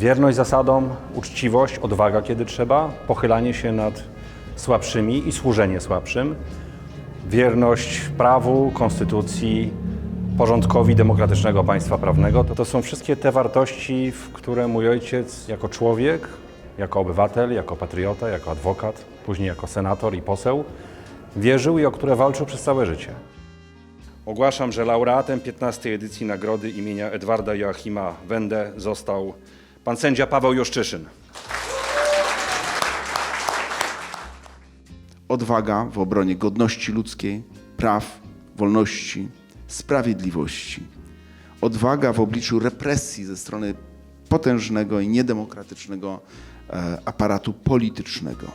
Wierność zasadom, uczciwość, odwaga kiedy trzeba, pochylanie się nad słabszymi i służenie słabszym, wierność prawu, konstytucji, porządkowi demokratycznego państwa prawnego. To, to są wszystkie te wartości, w które mój ojciec jako człowiek, jako obywatel, jako patriota, jako adwokat, później jako senator i poseł wierzył i o które walczył przez całe życie. Ogłaszam, że laureatem 15. edycji nagrody imienia Edwarda Joachima Wende został pan sędzia Paweł Juszczyszyn. odwaga w obronie godności ludzkiej, praw, wolności, sprawiedliwości. Odwaga w obliczu represji ze strony potężnego i niedemokratycznego e, aparatu politycznego.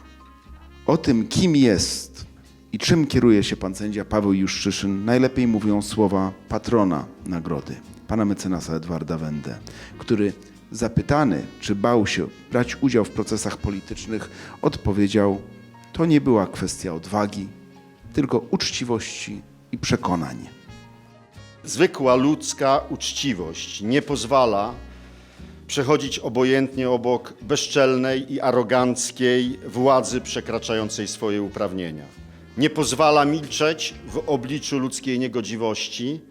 O tym, kim jest i czym kieruje się pan sędzia Paweł Juszczyszyn, najlepiej mówią słowa patrona nagrody, pana mecenasa Edwarda Wende, który zapytany, czy bał się brać udział w procesach politycznych, odpowiedział: To nie była kwestia odwagi, tylko uczciwości i przekonań. Zwykła ludzka uczciwość nie pozwala przechodzić obojętnie obok bezczelnej i aroganckiej władzy przekraczającej swoje uprawnienia. Nie pozwala milczeć w obliczu ludzkiej niegodziwości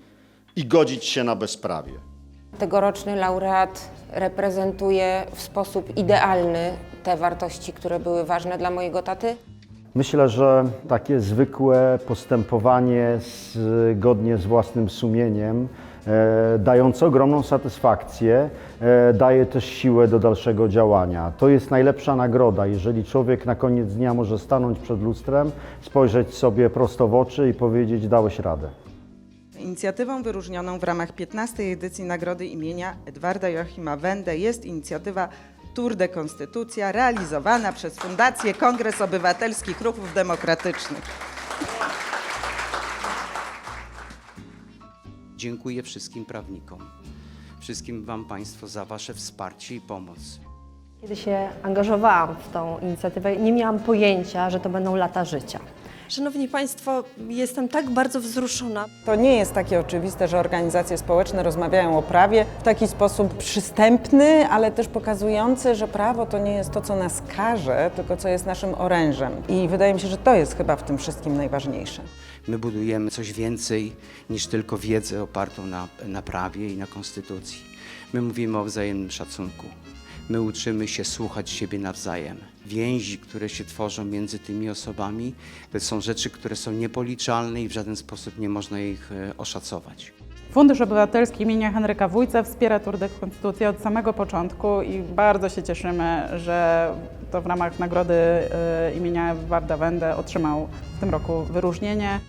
i godzić się na bezprawie. Tegoroczny laureat reprezentuje w sposób idealny te wartości, które były ważne dla mojego taty. Myślę, że takie zwykłe postępowanie zgodnie z własnym sumieniem, e, dające ogromną satysfakcję, e, daje też siłę do dalszego działania. To jest najlepsza nagroda, jeżeli człowiek na koniec dnia może stanąć przed lustrem, spojrzeć sobie prosto w oczy i powiedzieć: Dałeś radę. Inicjatywą wyróżnioną w ramach 15. edycji Nagrody imienia Edwarda Joachima Wende jest inicjatywa Tour de Konstytucja realizowana przez Fundację Kongres Obywatelskich Ruchów Demokratycznych. Dziękuję wszystkim prawnikom, wszystkim Wam Państwo za Wasze wsparcie i pomoc. Kiedy się angażowałam w tą inicjatywę, nie miałam pojęcia, że to będą lata życia. Szanowni Państwo, jestem tak bardzo wzruszona. To nie jest takie oczywiste, że organizacje społeczne rozmawiają o prawie w taki sposób przystępny, ale też pokazujący, że prawo to nie jest to, co nas każe, tylko co jest naszym orężem. I wydaje mi się, że to jest chyba w tym wszystkim najważniejsze. My budujemy coś więcej niż tylko wiedzę opartą na, na prawie i na konstytucji. My mówimy o wzajemnym szacunku. My uczymy się słuchać siebie nawzajem. Więzi, które się tworzą między tymi osobami, to są rzeczy, które są niepoliczalne i w żaden sposób nie można ich e, oszacować. Fundusz Obywatelski imienia Henryka Wójca wspiera Tour de Konstytucję od samego początku i bardzo się cieszymy, że to w ramach nagrody e, imienia Warda Wende otrzymał w tym roku wyróżnienie.